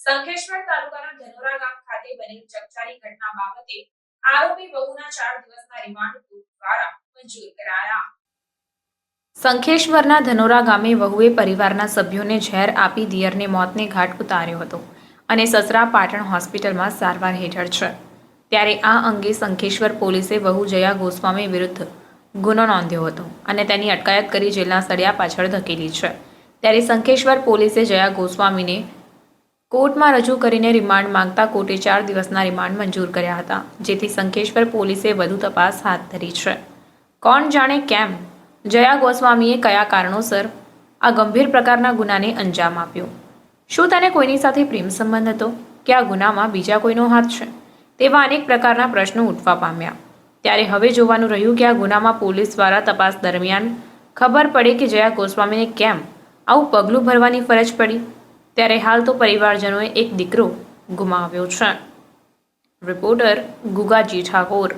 સંખેશ્વર તાલુકાના ધનોરા ગામ ખાતે બનેલ ચકચારી ઘટના બાબતે આરોપી વહુના ચાર દિવસના રિમાન્ડ દ્વારા મંજૂર કરાયા. સંખેશ્વરના ધનોરા ગામે વહુએ પરિવારના સભ્યોને ઝેર આપી દિયરને મોતને ઘાટ ઉતાર્યો હતો અને સસરા પાટણ હોસ્પિટલમાં સારવાર હેઠળ છે. ત્યારે આ અંગે સંખેશ્વર પોલીસે વહુ જયા ગોસ્વામી વિરુદ્ધ ગુનો નોંધ્યો હતો અને તેની અટકાયત કરી જેલના સળિયા પાછળ ધકેલી છે. ત્યારે સંખેશ્વર પોલીસે જયા ગોસ્વામીને કોર્ટમાં રજૂ કરીને રિમાન્ડ માંગતા કોર્ટે ચાર દિવસના રિમાન્ડ મંજૂર કર્યા હતા, જેથી સંખેશ્વર પોલીસે વધુ તપાસ હાથ ધરી છે. કોણ જાણે કેમ જયા ગોસ્વામીએ કયા કારણોસર આ ગંભીર પ્રકારના ગુનાને અંજામ આપ્યો? શું તેને કોઈની સાથે પ્રેમ સંબંધ હતો? કે આ ગુનામાં બીજા કોઈનો હાથ છે? તેવા અનેક પ્રકારના પ્રશ્નો ઉઠવા પામ્યા. ત્યારે હવે જોવાનું રહ્યું કે આ ગુનામાં પોલીસ દ્વારા તપાસ દરમિયાન ખબર પડે કે જયા ગોસ્વામીને કેમ આવું પગલું ભરવાની ફરજ પડી. ત્યારે હાલ તો પરિવારજનોએ એક દીકરો ગુમાવ્યો છે. રિપોર્ટર ગુગાજી ઠાકોર.